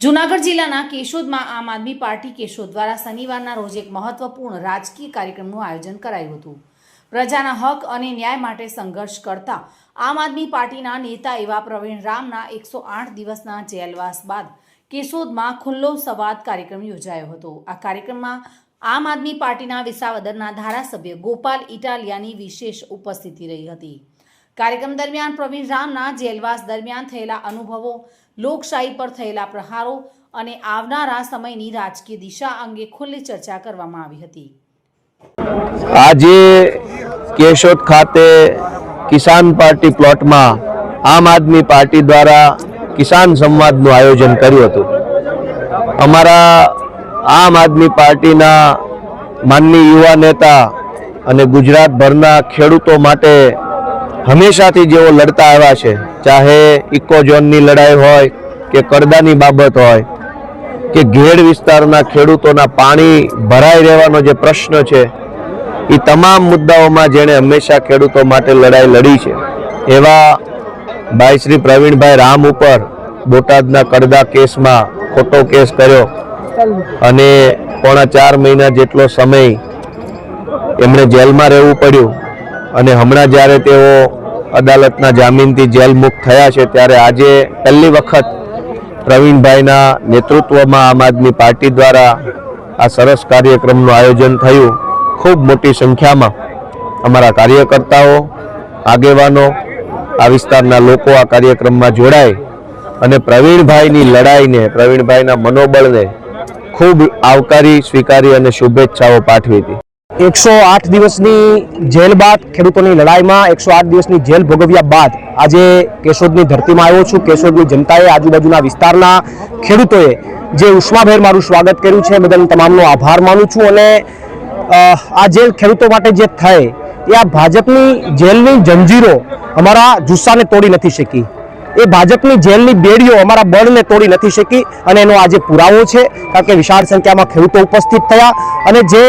જૂનાગઢ જિલ્લાના કેશોદમાં આમ આદમી પાર્ટી કેશોદ દ્વારા શનિવારના રોજ એક મહત્વપૂર્ણ રાજકીય કાર્યક્રમનું આયોજન કરાયું હતું. પ્રજાના હક અને ન્યાય માટે સંઘર્ષ કરતા આમ આદમી પાર્ટીના નેતા એવા પ્રવીણ રામના એકસો આઠ દિવસના જેલવાસ બાદ કેશોદમાં ખુલ્લો સંવાદ કાર્યક્રમ યોજાયો હતો. આ કાર્યક્રમમાં આમ આદમી પાર્ટીના વિસાવદરના ધારાસભ્ય ગોપાલ ઇટાલિયાની વિશેષ ઉપસ્થિતિ રહી હતી. કાર્યક્રમ દરમિયાન પ્રવીણ રામના જેલવાસ દરમિયાન થયેલા અનુભવો, લોકશાહી પર થયેલા પ્રહારો અને આવનારા સમયની રાજકીય દિશા અંગે ખુલ્લી ચર્ચા કરવામાં આવી હતી. આજે કેશોદ ખાતે કિસાન પાર્ટી પ્લોટમાં આમ આદમી પાર્ટી દ્વારા કિસાન સંવાદનું આયોજન કર્યું હતું. અમારા આમ આદમી પાર્ટીના માનની યુવા નેતા અને ગુજરાતભરના ખેડૂતો માટે હંમેશાથી જેઓ લડતા આવ્યા છે, ચાહે ઇકોઝોનની લડાઈ હોય કે કરદાની બાબત હોય, કે ઘેડ વિસ્તારના ખેડૂતોના પાણી ભરાઈ રહેવાનો જે પ્રશ્ન છે, એ તમામ મુદ્દાઓમાં જેણે હંમેશા ખેડૂતો માટે લડાઈ લડી છે. એવા ભાઈ શ્રી પ્રવીણભાઈ રામ ઉપર બોટાદના કરદા કેસમાં ખોટો કેસ કર્યો અને પોણા ચાર મહિના જેટલો સમય એમણે જેલમાં રહેવું પડ્યું. અને હમણાં જ્યારે તેઓ અદાલતના જામીનથી જેલ થયા છે, ત્યારે આજે પહેલી વખત પ્રવીણભાઈના નેતૃત્વમાં આમ આદમી પાર્ટી દ્વારા આ સરસ કાર્યક્રમનું આયોજન થયું. ખૂબ મોટી સંખ્યામાં અમારા કાર્યકર્તાઓ, આગેવાનો, આ વિસ્તારના લોકો આ કાર્યક્રમમાં જોડાય અને પ્રવીણભાઈની લડાઈને, પ્રવીણભાઈના મનોબળને ખૂબ આવકારી, સ્વીકારી અને શુભેચ્છાઓ પાઠવી હતી. એકસો આઠ દિવસની જેલ બાદ ખેડૂતોની લડાઈમાં એકસો આઠ દિવસની જેલ ભોગવ્યા બાદ આજે કેશોદની ધરતીમાં આવ્યો છું. કેશોદની જનતાએ આજુબાજુના વિસ્તારના ખેડૂતોએ જે ઉષ્માભેર મારું સ્વાગત કર્યું છે બદલ તમામનો આભાર માનું છું અને આ જેલ ખેડૂતો માટે જે થઈ એ આ ભાજપની જેલની જંજીરો અમારા જુસ્સાને તોડી નથી શકી. એ ભાજપની જેલની બેડીઓ અમારા બળને તોડી નથી શકી અને એનો આજે પુરાવો છે. કારણ કે વિશાળ સંખ્યામાં ખેડૂતો ઉપસ્થિત થયા અને જે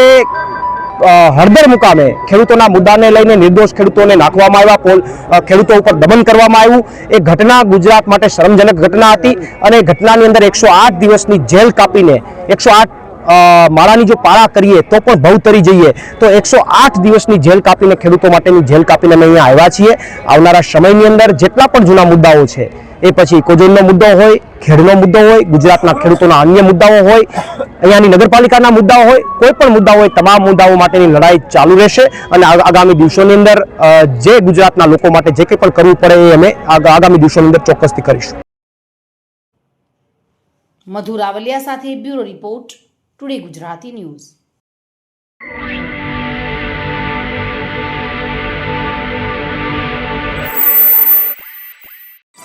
હળદર મુકામે ખેડૂતોના મુદ્દાને લઈને નિર્દોષ ખેડૂતોને નાખવામાં આવ્યા ખેડૂતો ઉપર દમન કરવામાં આવ્યું. એ ઘટના ગુજરાત માટે શરમજનક ઘટના હતી અને ઘટનાની અંદર એકસો દિવસની જેલ કાપીને, એકસો માળાની જો પાળા કરીએ તો પણ ભવ તરી જઈએ. તો એકસો આઠ દિવસની જેલ કાપીને ખેડૂતો માટેની જેલ કાપીને અમે અહીંયા આવ્યા છીએ. આવનારા સમયની અંદર જેટલા પણ જૂના મુદ્દાઓ છે એ પછી કોજોનનો મુદ્દો હોય, ખેડનો મુદ્દો હોય, ગુજરાતના ખેડૂતોના અન્ય મુદ્દાઓ હોય, અહીંયાની નગરપાલિકાના મુદ્દાઓ હોય, કોઈ પણ મુદ્દા હોય, તમામ મુદ્દાઓ માટેની લડાઈ ચાલુ રહેશે. અને આગામી દિવસોની અંદર જે ગુજરાતના લોકો માટે જે કંઈ પણ કરવું પડે એ અમે આગ- આગામી દિવસોની અંદર ચોક્કસથી કરીશું. મધુ રાવલિયા સાથે bureau report, today Gujarati news.